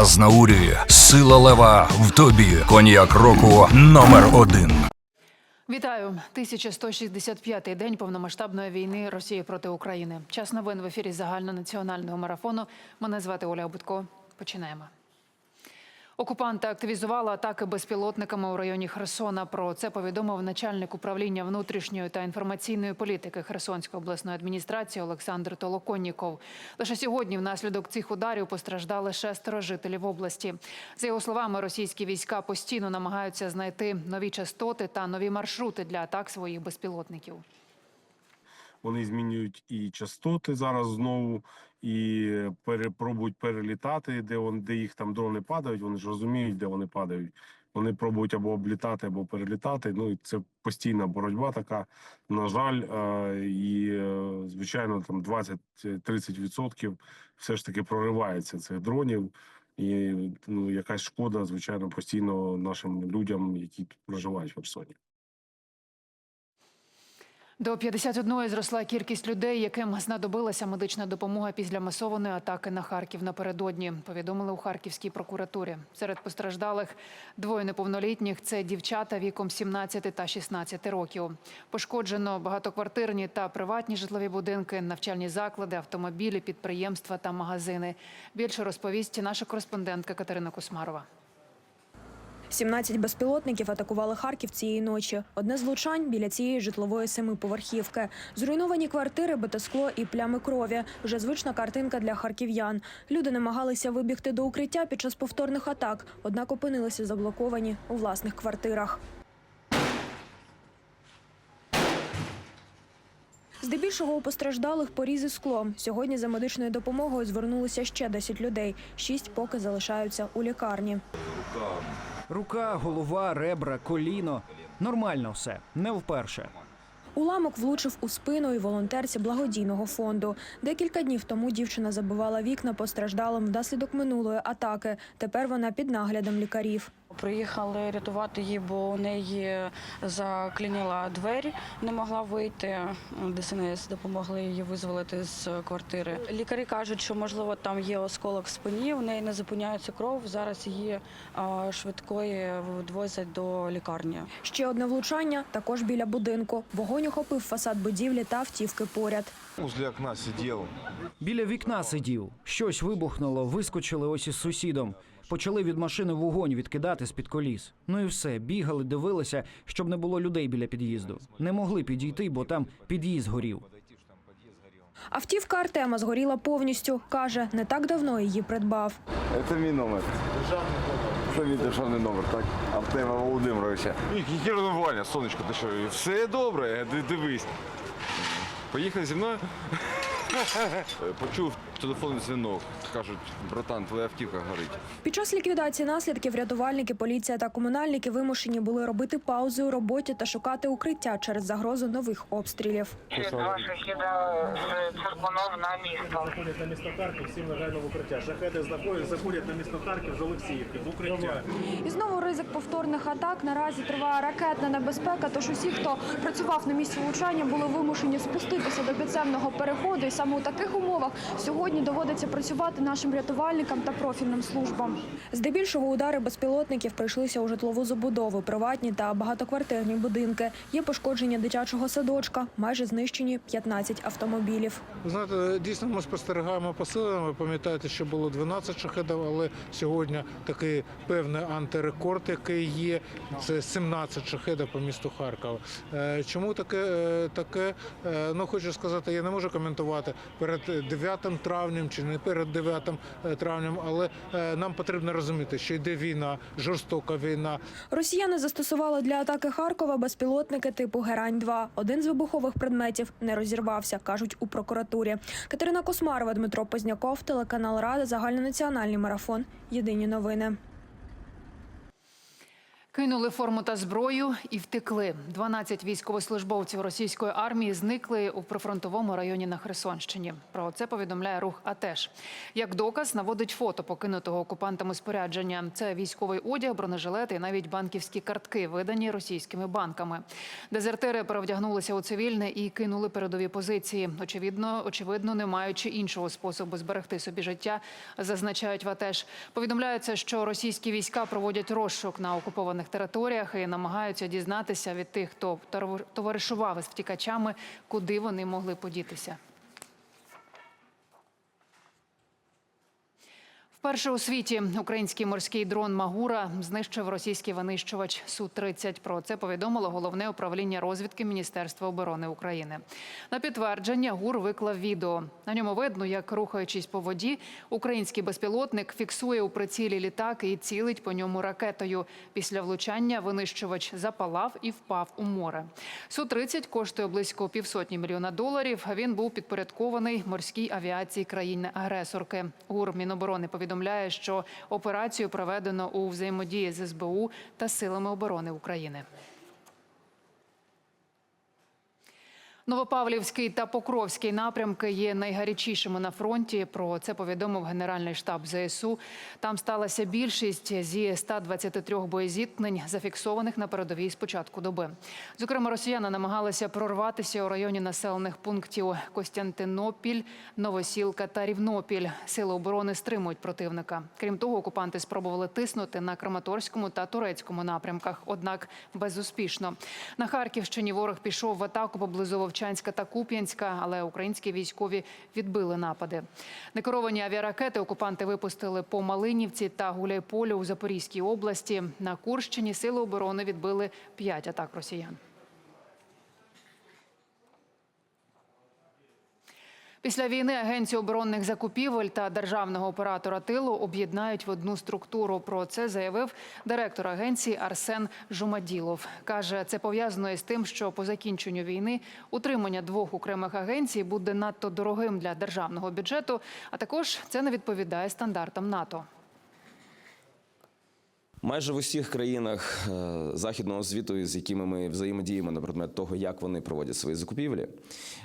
Азнаурі, сила лева в тобі. Коньяк року номер один. Вітаю! 1165-й день повномасштабної війни Росії проти України. Час новин в ефірі загальнонаціонального марафону. Мене звати Оля Бутко. Починаємо. Окупанти активізували атаки безпілотниками у районі Херсона. Про це повідомив начальник управління внутрішньої та інформаційної політики Херсонської обласної адміністрації Олександр Толоконніков. Лише сьогодні, внаслідок цих ударів, постраждали шестеро жителів області. За його словами, російські війська постійно намагаються знайти нові частоти та нові маршрути для атак своїх безпілотників. Вони змінюють і частоти зараз знову, і перепробують перелітати, де вони, де їх там дрони падають. Вони ж розуміють, де вони падають. Вони пробують або облітати, або перелітати. Ну і це постійна боротьба така. На жаль, е, і е, звичайно, там 20-30% все ж таки проривається цих дронів. І ну, якась шкода, звичайно, постійно нашим людям, які проживають в Херсоні. До 51 зросла кількість людей, яким знадобилася медична допомога після масованої атаки на Харків напередодні. Повідомили у Харківській прокуратурі. Серед постраждалих двоє неповнолітніх це дівчата віком 17 та 16 років. Пошкоджено багатоквартирні та приватні житлові будинки, навчальні заклади, автомобілі, підприємства та магазини. Більше розповість наша кореспондентка Катерина Космарова. 17 безпілотників атакували Харків цієї ночі. Одне з влучань біля цієї житлової семиповерхівки. Зруйновані квартири, бетоскло і плями крові. Вже звична картинка для харків'ян. Люди намагалися вибігти до укриття під час повторних атак, однак опинилися заблоковані у власних квартирах. Здебільшого у постраждалих порізи склом. Сьогодні за медичною допомогою звернулися ще 10 людей. Шість поки залишаються у лікарні. Рука, голова, ребра, коліно. Нормально все, не вперше. Уламок влучив у спину і волонтерці благодійного фонду. Декілька днів тому дівчина забивала вікна постраждалим внаслідок минулої атаки. Тепер вона під наглядом лікарів. Приїхали рятувати її, бо у неї заклініла двері, не могла вийти. ДСНС допомогли її визволити з квартири. Лікарі кажуть, що можливо там є осколок в спині. У неї не зупиняється кров. Зараз її швидкої відвозять до лікарні. Ще одне влучання також біля будинку. Вогонь охопив фасад будівлі та автівки поряд. Возле окна сидел. Біля вікна сидів. Щось вибухнуло, вискочили ось із сусідом. Почали від машини вогонь відкидати з-під коліс. Ну і все, бігали, дивилися, щоб не було людей біля під'їзду. Не могли підійти, бо там під'їзд горів. Автівка Артема згоріла повністю. Каже, не так давно її придбав. Это мій номер. Це мій державний номер, так? Артема Володимировича. Яке ревнування, сонечко, ти що? Все добре, дивись. Поїхали зі мною? Почув телефонний дзвінок. Кажуть, братан, твоя автівка горить. Під час ліквідації наслідків рятувальники, поліція та комунальники вимушені були робити паузи у роботі та шукати укриття через загрозу нових обстрілів. Ще два шахіда з Циркунов на місто. заходять на місто Харків, всім негайно в укриття. Шахеди знаходять, заходять на місто Харків з Олексіївки, в укриття. І знову ризик повторних атак. Наразі триває ракетна небезпека. Тож усі, хто працював на місці влучання, були вимушені спуститися до підземного переходу. І саме у таких умовах сьогодні доводиться працювати нашим рятувальникам та профільним службам. Здебільшого удари безпілотників прийшлися у житлову забудову, приватні та багатоквартирні будинки. Є пошкодження дитячого садочка, майже знищені 15 автомобілів. Знаєте, дійсно ми спостерігаємо посилення. Пам'ятаєте, що було 12 шахедів, але сьогодні такий певний антирекорд, який є. Це 17 шахедів по місту Харкова. Е, Чому таке? е, таке? Е, Ну хочу сказати, я не можу коментувати перед 9 травнем чи не перед 9 травнем, але е, нам потрібно розуміти, що йде війна, жорстока війна. Росіяни застосували для атаки Харкова безпілотники типу Герань-2. Один з вибухових предметів не розірвався, кажуть у прокуратурі. Катерина Космарова, Дмитро Позняков, телеканал Рада, загальнонаціональний марафон. Єдині новини. Кинули форму та зброю і втекли. 12 військовослужбовців російської армії зникли у прифронтовому районі на Херсонщині. Про це повідомляє рух АТЕШ. Як доказ наводить фото покинутого окупантами спорядження. Це військовий одяг, бронежилети і навіть банківські картки, видані російськими банками. Дезертири перевдягнулися у цивільне і кинули передові позиції. Очевидно, очевидно, не маючи іншого способу зберегти собі життя, зазначають в АТЕШ. Повідомляється, що російські війська проводять розшук на окупованих територіях і намагаються дізнатися від тих, хто товар- товаришував із втікачами, куди вони могли подітися. Вперше у світі український морський дрон Магура знищив російський винищувач Су-30. Про це повідомило головне управління розвідки Міністерства оборони України. На підтвердження ГУР виклав відео. На ньому видно, як рухаючись по воді, український безпілотник фіксує у прицілі літак і цілить по ньому ракетою. Після влучання винищувач запалав і впав у море. Су-30 коштує близько півсотні мільйона доларів. Він був підпорядкований морській авіації країни-агресорки. ГУР Міноборони повідомляє, що операцію проведено у взаємодії з СБУ та силами оборони України. Новопавлівський та Покровський напрямки є найгарячішими на фронті. Про це повідомив Генеральний штаб ЗСУ. Там сталася більшість зі 123 боєзіткнень, зафіксованих на передовій з початку доби. Зокрема, росіяни намагалися прорватися у районі населених пунктів Костянтинопіль, Новосілка та Рівнопіль. Сили оборони стримують противника. Крім того, окупанти спробували тиснути на Краматорському та Турецькому напрямках, однак безуспішно. На Харківщині ворог пішов в атаку поблизу Вовчанська та Куп'янська, але українські військові відбили напади. Некеровані авіаракети окупанти випустили по Малинівці та Гуляйполю у Запорізькій області. На Курщині сили оборони відбили п'ять атак росіян. Після війни Агенцію оборонних закупівель та державного оператора тилу об'єднають в одну структуру. Про це заявив директор агенції Арсен Жумаділов. Каже, це пов'язано із тим, що по закінченню війни утримання двох окремих агенцій буде надто дорогим для державного бюджету. А також це не відповідає стандартам НАТО. Майже в усіх країнах е, західного світу, з якими ми взаємодіємо на предмет того, як вони проводять свої закупівлі,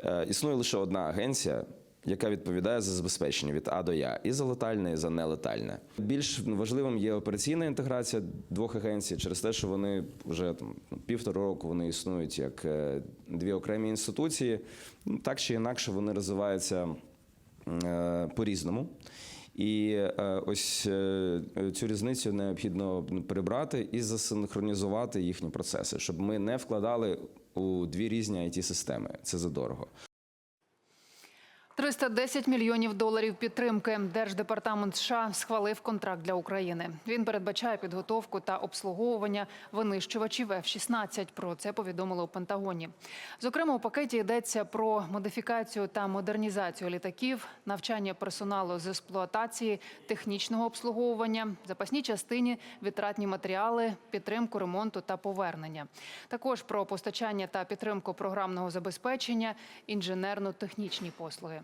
е, існує лише одна агенція, яка відповідає за забезпечення від А до Я і за летальне, і за нелетальне. Більш важливим є операційна інтеграція двох агенцій через те, що вони вже там півтора року вони існують як е, дві окремі інституції. Ну, Так чи інакше вони розвиваються е, по-різному. І е, ось е, цю різницю необхідно прибрати і засинхронізувати їхні процеси, щоб ми не вкладали у дві різні it системи Це задорого. 310 мільйонів доларів підтримки. Держдепартамент США схвалив контракт для України. Він передбачає підготовку та обслуговування винищувачів F-16. Про це повідомили у Пентагоні. Зокрема, у пакеті йдеться про модифікацію та модернізацію літаків, навчання персоналу з експлуатації, технічного обслуговування, запасні частини, витратні матеріали, підтримку ремонту та повернення. Також про постачання та підтримку програмного забезпечення, інженерно-технічні послуги.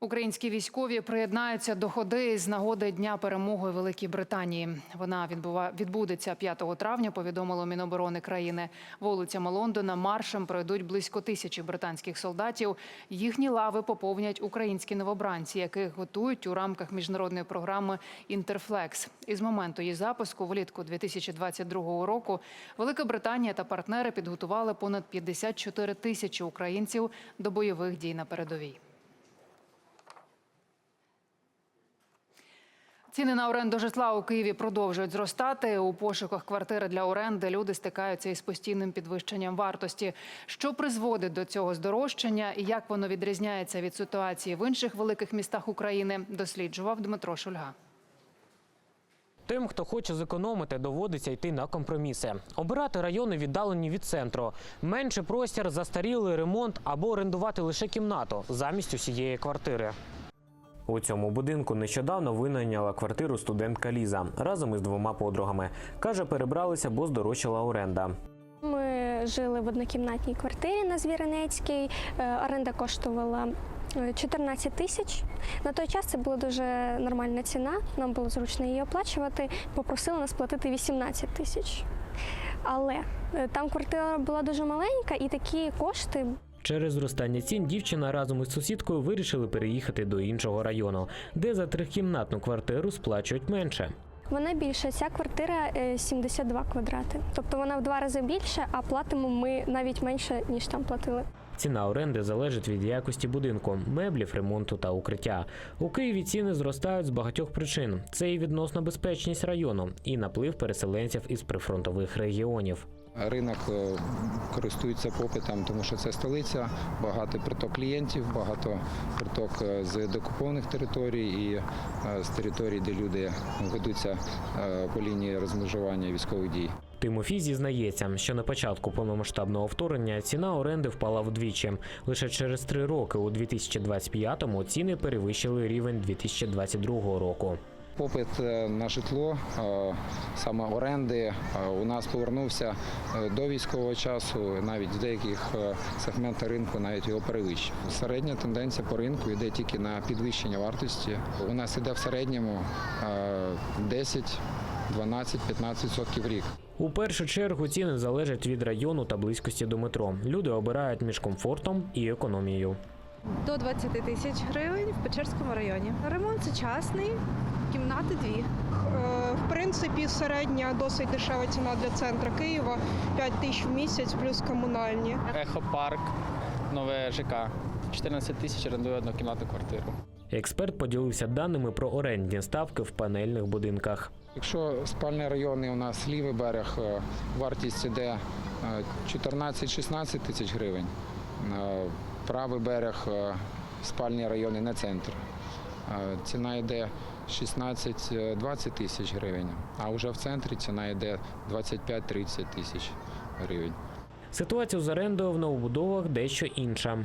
Українські військові приєднаються до ходи з нагоди Дня перемоги Великій Британії. Вона відбудеться 5 травня. Повідомило Міноборони країни. Вулицями Лондона маршем пройдуть близько тисячі британських солдатів. Їхні лави поповнять українські новобранці, яких готують у рамках міжнародної програми Інтерфлекс. Із моменту її запуску влітку 2022 року Велика Британія та партнери підготували понад 54 тисячі українців до бойових дій на передовій. Ціни на оренду житла у Києві продовжують зростати. У пошуках квартири для оренди люди стикаються із постійним підвищенням вартості. Що призводить до цього здорожчання і як воно відрізняється від ситуації в інших великих містах України, досліджував Дмитро Шульга. Тим, хто хоче зекономити, доводиться йти на компроміси. Обирати райони віддалені від центру. Менший простір, застарілий ремонт або орендувати лише кімнату замість усієї квартири. У цьому будинку нещодавно винайняла квартиру студентка Ліза разом із двома подругами. Каже, перебралися, бо здорожчала оренда. Ми жили в однокімнатній квартирі на Звіринецькій. Е, Оренда коштувала Е, 14 тисяч. На той час це була дуже нормальна ціна. Нам було зручно її оплачувати. Попросили нас платити 18 тисяч. Але е, там квартира була дуже маленька, і такі кошти Через зростання цін дівчина разом із сусідкою вирішили переїхати до іншого району, де за трикімнатну квартиру сплачують менше. вона більша. Ця квартира е, 72 квадрати. Тобто вона в два рази більше, а платимо ми навіть менше, ніж там платили. Ціна оренди залежить від якості будинку, меблів, ремонту та укриття. У Києві ціни зростають з багатьох причин. Це і відносна безпечність району, і наплив переселенців із прифронтових регіонів. Ринок е, користується попитом, тому що це столиця, багато приток клієнтів, багато приток е, з декупованих територій і е, з територій, де люди ведуться по лінії розмежування військових дій. Тимофій зізнається, що на початку повномасштабного вторгнення ціна оренди впала вдвічі. Лише через три роки, у 2025-му, ціни перевищили рівень 2022 року. Попит е, на житло, е, саме оренди, е, у нас повернувся до військового часу. Навіть в деяких сегментах ринку навіть його перевищив. Середня тенденція по ринку йде тільки на підвищення вартості. У нас іде в середньому е, 10, 12, 15% в рік. У першу чергу ціни залежать від району та близькості до метро. Люди обирають між комфортом і економією. До 20 тисяч гривень в Печерському районі. Ремонт сучасний, кімнати дві. В принципі, середня досить дешева ціна для центру Києва 5 тисяч в місяць плюс комунальні. Ехопарк, нове ЖК. 14 тисяч орендує однокімнатну квартиру. Експерт поділився даними про орендні ставки в панельних будинках. Якщо спальні райони у нас лівий берег, е, вартість іде е, 14-16 тисяч гривень. Правий берег, е, спальні райони, не центр. Е, Ціна йде 16-20 тисяч гривень, а вже в центрі ціна йде 25-30 тисяч гривень. Ситуація з орендою в новобудовах дещо інша.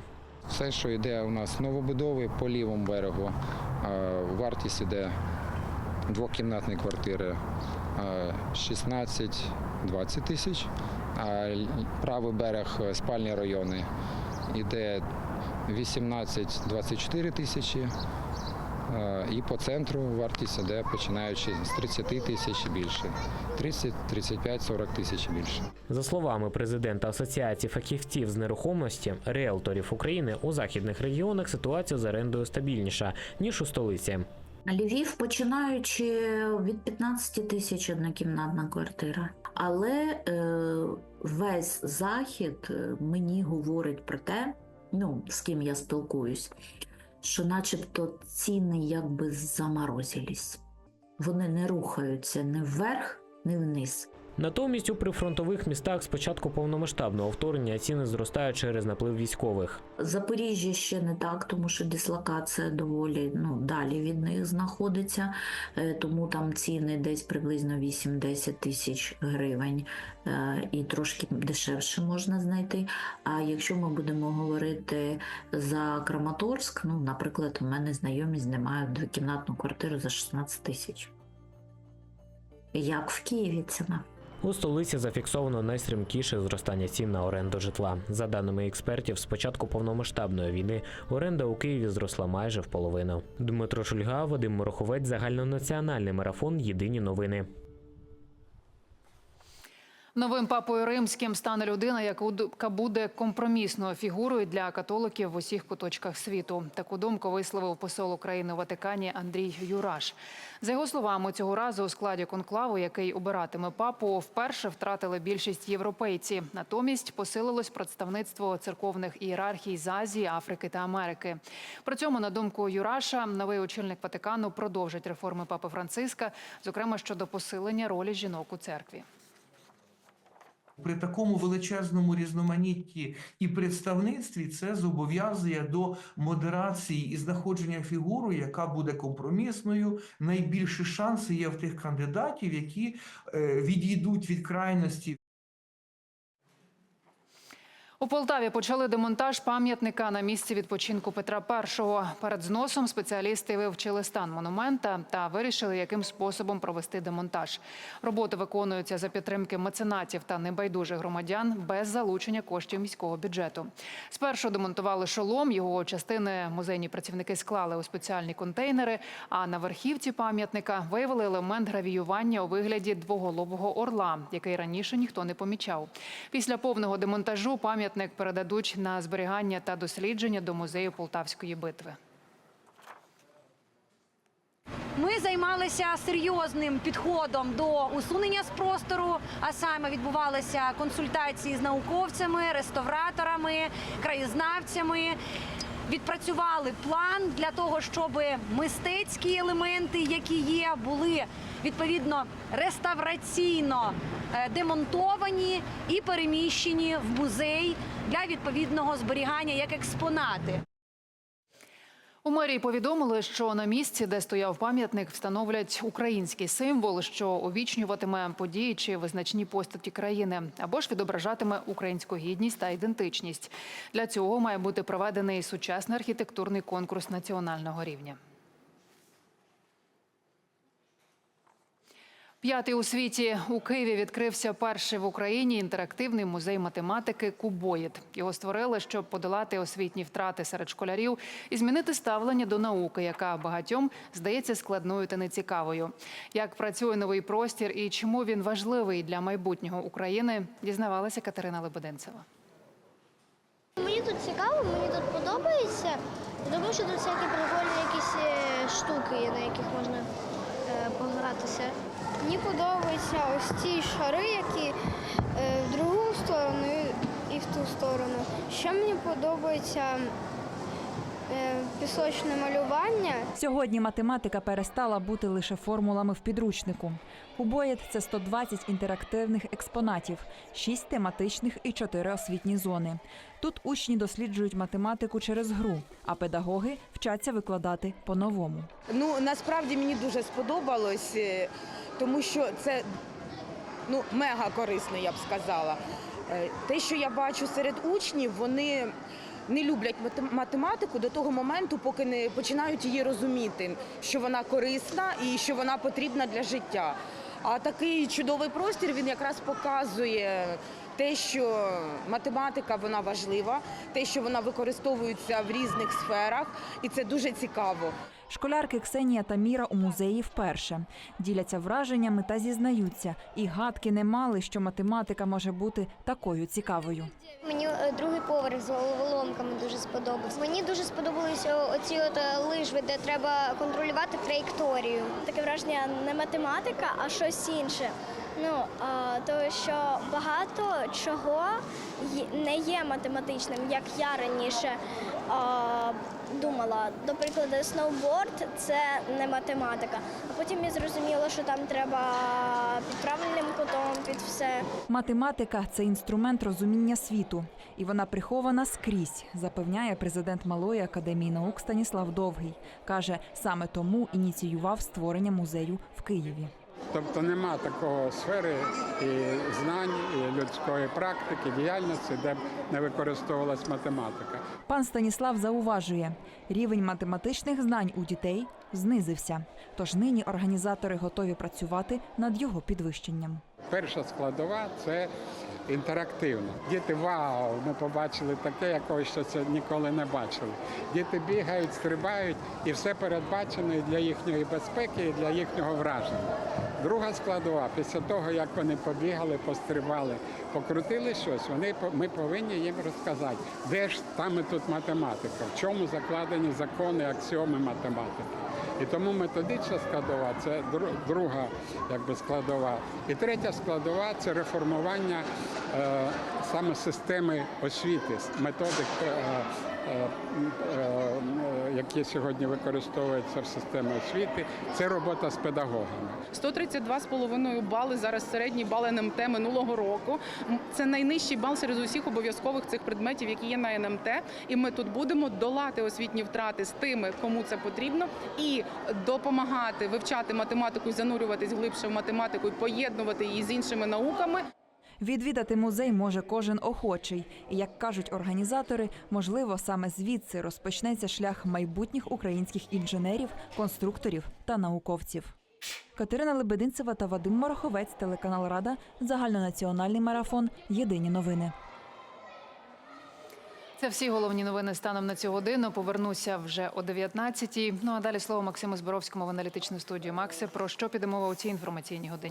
Все, що йде у нас новобудови по лівому берегу, е, вартість іде двокімнатної квартири е, 16-20 тисяч, а правий берег спальні райони іде 18-24 тисячі. Е, І по центру вартість іде починаючи з 30 тисяч більше. 30, 35, 40 тисяч більше. За словами президента Асоціації фахівців з нерухомості ріелторів України у західних регіонах ситуація з орендою стабільніша ніж у столиці. Львів починаючи від 15 тисяч однокімнатна квартира. Але е, весь захід е, мені говорить про те, ну з ким я спілкуюсь, що начебто ціни якби заморозились. Вони не рухаються ні вверх, ні вниз. Натомість у прифронтових містах з початку повномасштабного вторгнення ціни зростають через наплив військових. Запоріжжя ще не так, тому що дислокація доволі ну, далі від них знаходиться, е, тому там ціни десь приблизно 8-10 тисяч гривень е, і трошки дешевше можна знайти. А якщо ми будемо говорити за Краматорськ, ну, наприклад, у мене знайомі знімають двокімнатну квартиру за 16 тисяч. Як в Києві ціна. У столиці зафіксовано найстрімкіше зростання цін на оренду житла. За даними експертів, з початку повномасштабної війни оренда у Києві зросла майже в половину. Дмитро Шульга, Вадим Мороховець, загальнонаціональний марафон. Єдині новини. Новим папою римським стане людина, яка буде компромісною фігурою для католиків в усіх куточках світу. Таку думку висловив посол України у Ватикані Андрій Юраш. За його словами, цього разу у складі конклаву, який обиратиме папу, вперше втратили більшість європейці. Натомість посилилось представництво церковних ієрархій з Азії, Африки та Америки. При цьому, на думку Юраша, новий очільник Ватикану продовжить реформи папи Франциска, зокрема щодо посилення ролі жінок у церкві. При такому величезному різноманітті і представництві це зобов'язує до модерації і знаходження фігури, яка буде компромісною. Найбільші шанси є в тих кандидатів, які е, відійдуть від крайності У Полтаві почали демонтаж пам'ятника на місці відпочинку Петра І. Перед зносом спеціалісти вивчили стан монумента та вирішили, яким способом провести демонтаж. Роботи виконуються за підтримки меценатів та небайдужих громадян без залучення коштів міського бюджету. Спершу демонтували шолом. Його частини музейні працівники склали у спеціальні контейнери. А на верхівці пам'ятника виявили елемент гравіювання у вигляді двоголового орла, який раніше ніхто не помічав. Після повного демонтажу пам'ятник передадуть на зберігання та дослідження до музею Полтавської битви. Ми займалися серйозним підходом до усунення з простору, а саме відбувалися консультації з науковцями, реставраторами, краєзнавцями. Відпрацювали план для того, щоб мистецькі елементи, які є, були відповідно реставраційно е, демонтовані і переміщені в музей для відповідного зберігання як експонати. У мерії повідомили, що на місці, де стояв пам'ятник, встановлять український символ, що увічнюватиме події чи визначні постаті країни, або ж відображатиме українську гідність та ідентичність. Для цього має бути проведений сучасний архітектурний конкурс національного рівня. П'ятий у світі у Києві відкрився перший в Україні інтерактивний музей математики Кубоїд. Його створили, щоб подолати освітні втрати серед школярів і змінити ставлення до науки, яка багатьом здається складною та нецікавою. Як працює новий простір і чому він важливий для майбутнього України, дізнавалася Катерина Лебеденцева. Мені тут цікаво, мені тут подобається, тому що тут всякі прикольні якісь е, штуки, на яких можна погратися. Мені подобаються ось ці шари, які е, в другу сторону і в ту сторону. Ще мені подобається пісочне малювання. Сьогодні математика перестала бути лише формулами в підручнику. Кубоїд – це 120 інтерактивних експонатів, 6 тематичних і 4 освітні зони. Тут учні досліджують математику через гру, а педагоги вчаться викладати по-новому. Ну насправді мені дуже сподобалось, е, тому що це ну мега корисно, я б сказала. Е, Те, що я бачу серед учнів, вони не люблять мате- математику до того моменту, поки не починають її розуміти, що вона корисна і що вона потрібна для життя. А такий чудовий простір він якраз показує те, що математика вона важлива, те, що вона використовується в різних сферах, і це дуже цікаво. Школярки Ксенія та Міра у музеї вперше діляться враженнями та зізнаються, і гадки не мали, що математика може бути такою цікавою. Мені е, другий поверх з головоломками дуже сподобався. Мені дуже сподобалися оці от е, лижви, де треба контролювати траєкторію. Таке враження не математика, а щось інше. Ну а, то що багато чого не є математичним, як я раніше а, думала. До прикладу, сноуборд це не математика. А потім я зрозуміла, що там треба під правильним кутом, під все. Математика це інструмент розуміння світу, і вона прихована скрізь, запевняє президент Малої академії наук Станіслав Довгий. каже, саме тому ініціював створення музею в Києві. Тобто нема такого сфери і знань, і людської практики, діяльності, де б не використовувалась математика. Пан Станіслав зауважує, рівень математичних знань у дітей знизився. Тож нині організатори готові працювати над його підвищенням. Перша складова це інтерактивно. Діти вау, ми побачили таке, якого це ніколи не бачили. Діти бігають, стрибають, і все передбачено і для їхньої безпеки, і для їхнього враження. Друга складова, після того, як вони побігали, пострибали, покрутили щось, вони ми повинні їм розказати, де ж там і тут математика, в чому закладені закони, аксіоми математики. І тому методична складова це дру- друга якби, складова. І третя складова це реформування е, саме системи освіти, методик, е, які сьогодні використовуються в системі освіти. Це робота з педагогами. 132,5 бали зараз середній бал НМТ минулого року. Це найнижчий бал серед усіх обов'язкових цих предметів, які є на НМТ. І ми тут будемо долати освітні втрати з тими, кому це потрібно, і допомагати вивчати математику, занурюватись глибше в математику і поєднувати її з іншими науками. Відвідати музей може кожен охочий. І як кажуть організатори, можливо, саме звідси розпочнеться шлях майбутніх українських інженерів, конструкторів та науковців. Катерина Лебединцева та Вадим Мороховець, телеканал Рада, загальнонаціональний марафон. Єдині новини. Це всі головні новини станом на цю годину. Повернуся вже о 19-й. Ну а далі слово Максиму Зборовському в аналітичну студію. Максе, про що піде мова у цій інформаційній годині?